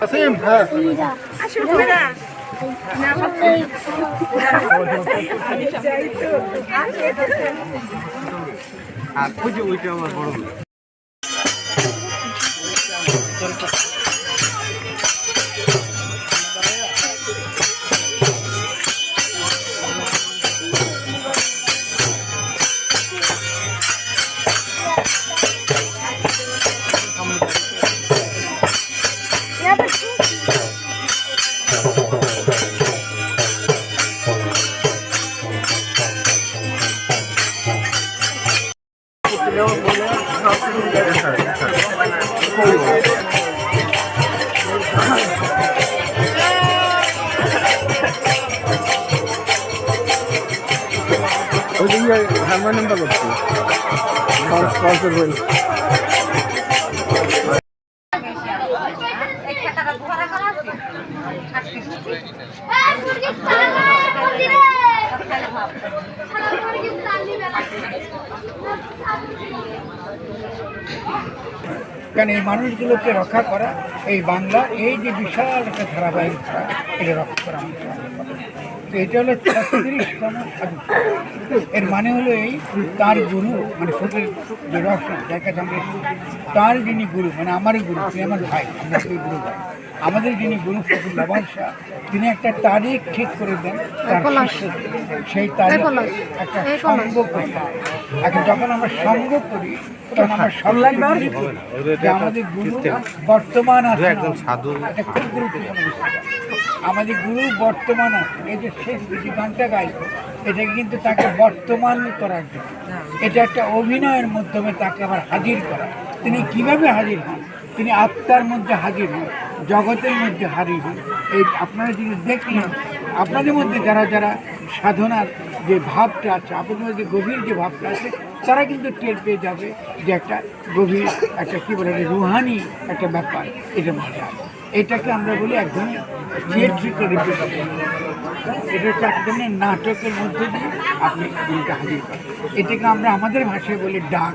কাসিম হ্যাঁ আর ওই যে ওইটা আমার বড় ভাই। ওই যে ইয়ে হারমোনিয়ামটা করছি স্পন্সর কারণ এই মানুষগুলোকে রক্ষা করা এই বাংলা, এই যে বিশাল একটা ধারাবাহিক ধারা, এটা রক্ষা করা তো এটা হলো এর মানে হলো এই তার গুরু মানে ফকির যে আমরা তার যিনি গুরু মানে আমারই গুরু, তিনি আমার ভাই, আমরা সেই গুরু ভাই আমাদের যিনি গুরু ফকির লবণ শাহ তিনি একটা তারিখ ঠিক করে দেন তার সেই তারিখ একটা সঙ্গ করি এখন যখন আমরা সঙ্গ করি তখন আমরা সঙ্গ যে আমাদের গুরু বর্তমান আছে। একজন সাধু। এটা খুব গুরুত্বপূর্ণ বিষয়। আমাদের গুরু বর্তমান আছে। এই যে শেষ গাই এটা কিন্তু তাকে বর্তমান করার জন্য। এটা একটা অভিনয়ের মাধ্যমে তাকে আবার হাজির করা। তিনি কীভাবে হাজির হন? তিনি আত্মার মধ্যে হাজির হন। জগতের মধ্যে হারিয়ে এই আপনারা যদি দেখলেন আপনাদের মধ্যে যারা যারা সাধনার যে ভাবটা আছে, আপনাদের মধ্যে গভীর যে ভাবটা আছে, তারা কিন্তু টের পেয়ে যাবে যে একটা গভীর একটা কী বলে রুহানি একটা ব্যাপার এটা আছে। এটাকে আমরা বলি এক ধরনের থিয়েট্রিক্যাল এটা হচ্ছে এক নাটকের মধ্যে দিয়ে আপনি গুরুকে হাজির করেন এটাকে আমরা আমাদের ভাষায় বলি ডাক।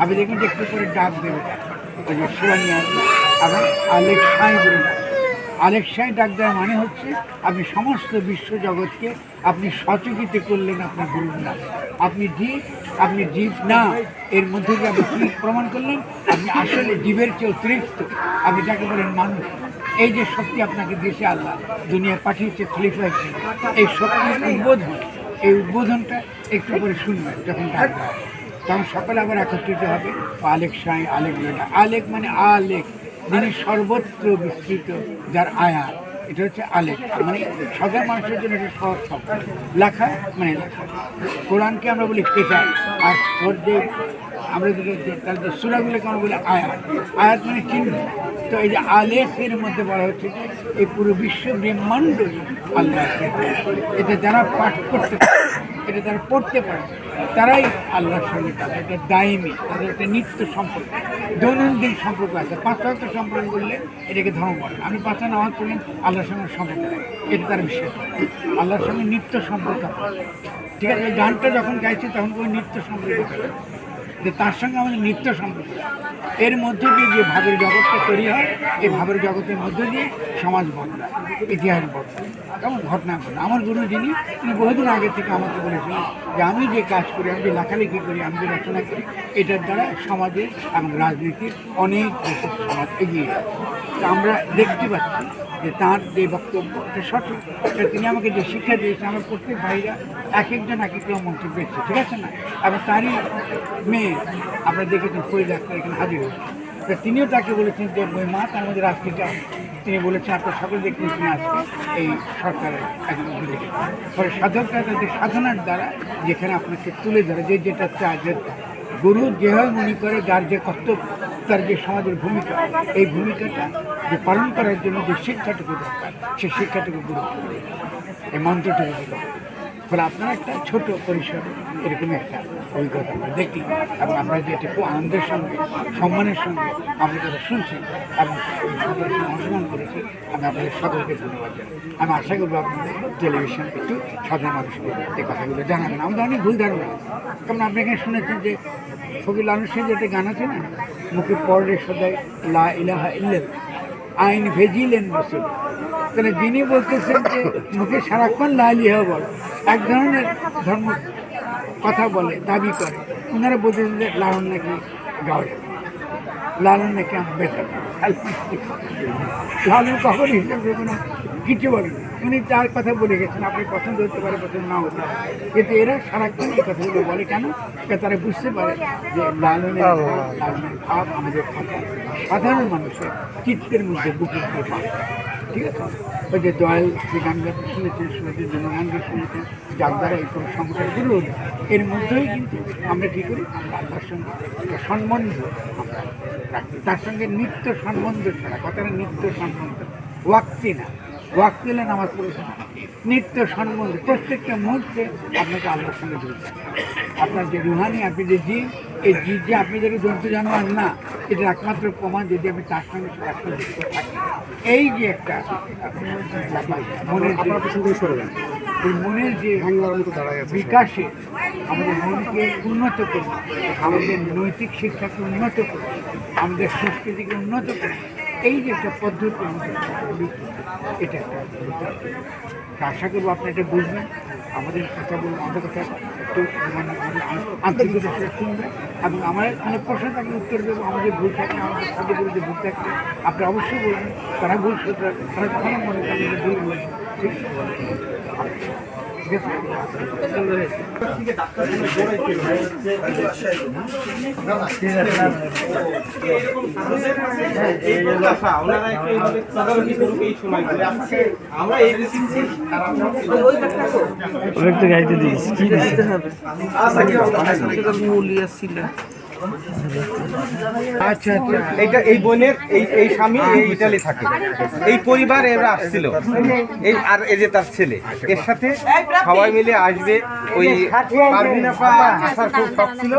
আপনি দেখুন যে একটু করে ডাক দেবে। ওই যে শিবানী আসবে আবার আলেক সাই বলে ডাক। আলেক সাই ডাক দেওয়ার মানে হচ্ছে আপনি সমস্ত বিশ্ব জগৎকে আপনি সচকিত করলেন আপনার গুরুর না। আপনি জীব আপনি জীব না। এর মধ্যে দিয়ে আপনি কী প্রমাণ করলেন? আপনি আসলে জীবের চেয়ে অতিরিক্ত আপনি যাকে বলেন মানুষ। এই যে শক্তি আপনাকে দিয়েছে আল্লাহ দুনিয়া পাঠিয়েছে খলিফা এই শক্তির উদ্বোধন, এই উদ্বোধনটা একটু করে শুনবেন যখন ডাক দেওয়া তখন সকলে আবার একত্রিত হবে, আলেক সাই আলেক আলেক মানে আলেক। যিনি সর্বত্র বিস্তৃত, যার আয়া এটা হচ্ছে আলেক মানে সাধারণ মানুষের জন্য এটা সহজ শব্দ লেখা মানে লেখা কোরআনকে আমরা বলি কেটা আর যে আমরা যদি তার যে সুরাগুলোকে আমরা বলি আয়াত আয়াত মানে চিহ্ন। তো এই যে আলেফের মধ্যে বলা হচ্ছে যে এই পুরো বিশ্ব ব্রহ্মাণ্ডই আল্লাহ এটা যারা পাঠ করতে পারে এটা তারা পড়তে পারে। তারাই আল্লাহর সঙ্গে তাদের এটা দায়মি তাদের একটা নিত্য সম্পর্ক দৈনন্দিন সম্পর্ক আছে। পাঁচ ওয়াক্ত সম্পর্ক করলে এটাকে ধর্ম বলে। আমি পাঁচটা নামাজ পড়লেন আল্লাহর সঙ্গে সম্পর্ক। এটা তার বিশ্বাস আল্লাহর সঙ্গে নিত্য সম্পর্ক ঠিক আছে, গানটা যখন গাইছি তখন ওই নিত্য সম্পর্ক যে তার সঙ্গে আমাদের নিত্য সম্পর্ক এর মধ্যে দিয়ে যে ভাবের জগৎটা তৈরি হয়, এই ভাবের জগতের মধ্যে দিয়ে সমাজ বদলায়, ইতিহাস বদলায়। কেমন ঘটনা ঘটনা আমার গুরু যিনি, তিনি বহুদিন আগে থেকে আমাকে বলেছিলেন যে আমি যে কাজ করি, আমি যে লেখালেখি করি, আমি যে রচনা করি, এটার দ্বারা সমাজের এবং রাজনীতির অনেক সমাজ এগিয়ে তা আমরা দেখতে পাচ্ছি যে তার যে বক্তব্য, এটা সঠিক। তিনি আমাকে যে শিক্ষা দিয়েছেন, আমার প্রত্যেক ভাইরা এক একজন এক এক রকম মন্তব্য দিচ্ছে, ঠিক আছে না? এবং তারই মেয়ে, আমরা দেখেছি ফরিদ আক্তার এখানে হাজির হয়েছে। তিনিও তাকে বলেছেন যে মা তার মধ্যে রাজনীতি। তিনি বলেছেন, আপনার সকল দেখতে আজকে এই সরকারের একজন অভিযোগ ফলে সাধকরা তাদের সাধনার দ্বারা যেখানে আপনাকে তুলে ধরে, যে যেটা চায়, যে গুরু যেভাবে মনে করে, যার যে কর্তব্য, তার যে সমাজের ভূমিকা, এই ভূমিকাটা যে পালন করার জন্য যে শিক্ষাটুকু দরকার, সেই শিক্ষাটুকু গুরুত্ব এই মন্ত্রটুকু ফলে আপনার একটা ছোট পরিসরে এরকম একটা অভিজ্ঞতা আমরা দেখি এবং আমরা যে এটা খুব আনন্দের সঙ্গে, সম্মানের সঙ্গে আমরা যারা শুনছি এবং অংশগ্রহণ করেছি, আমি আপনাদের সকলকে ধন্যবাদ জানাই। আমি আশা করব আপনাদের টেলিভিশন একটু সাধারণ মানুষকে এই কথাগুলো জানাবেন। আমাদের অনেক ভুল ধারণা কারণ আপনি এখানে শুনেছেন যে ফকির লালন সিং যে একটা গান আছে না, মুখে পড়ে সদাই লা ইলাহা ইল্লাল্লাহ, আইন ভেজিলেন রসুল। তাহলে যিনি বলতেছেন যে মুখে সারাক্ষণ লালি হওয়া বল, এক ধরনের ধর্ম কথা বলে, দাবি করে। ওনারা বলতেছেন যে লালন নাকি গাওয়া লালন নাকি বেটার লালন কখন হিসেবে কোনো কিছু বলেনি উনি তার কথা বলে গেছেন, আপনি পছন্দ হতে পারে, পছন্দ না হতে পারে। কিন্তু এরা সারাক্ষণ এই কথাগুলো বলে কেন? তারা বুঝতে পারে যে লালনের লালনের ভাব আমাদের কথা। সাধারণ মানুষের চিত্তের মধ্যে বুকে দিয়ে পায় ঠিক আছে ওই যে দয়াল যে গান গাইতে শুনেছেন শুনেছেন জনগানকে শুনেছেন যার দ্বারা এই সংসার গড়ে এর মধ্যেই কিন্তু আমরা কী করি? আমরা আল্লাহর সঙ্গে একটা সম্বন্ধ আমরা রাখি। তার সঙ্গে নিত্য সম্বন্ধ ছাড়া, কথাটা নিত্য সম্বন্ধ, ওয়াক্তি না। ওয়াক্তি হলে নামাজ পড়েছে নিত্য সম্বন্ধ প্রত্যেকটা মুহূর্তে আপনাকে আল্লাহর সঙ্গে জড়িত আপনার যে রুহানি আপনি যে জীব এই জীব যে আপনি যদি জন্তু জানোয়ার না এটা একমাত্র প্রমাণ যদি আমি তার সঙ্গে সারাক্ষণ যুক্ত থাকি এই যে একটা মনের এই মনের যে বিকাশে আমাদের মনকে উন্নত করি আমাদের নৈতিক শিক্ষাকে উন্নত করি আমাদের সংস্কৃতিকে উন্নত করি এই যে একটা পদ্ধতি এটা একটা আশা করব আপনি এটা বুঝবেন। আমাদের কথা বলবেন আমাদের কথা একটু মানে আন্তরিকতার সাথে শুনবেন। এবং আমার কোনো প্রশ্ন থাকলে উত্তর দেবো, আমাদের ভুল থাকে, আমাদের সাথে বলতে ভুল থাকে, আপনি অবশ্যই বলবেন। তারা ভুল শুধরে তারা কখনো মনে করেন যে ভুল বলবেন ঠিক ঠিক আছে আচ্ছা, একটু সময়গুলো। আমরা এই দিচ্ছি আর আপনারা ওর একটু গাইতে দিস কি দিস আচ্ছা আচ্ছা এটা এই বোনের, এই এই স্বামী, এই ইটালি থাকে। এই পরিবার এরা আসছিল। এই আর এই যে তার ছেলে, এর সাথে সবাই মিলে আসবে, ওই পারভিন আপা আসার খুব শখ ছিল।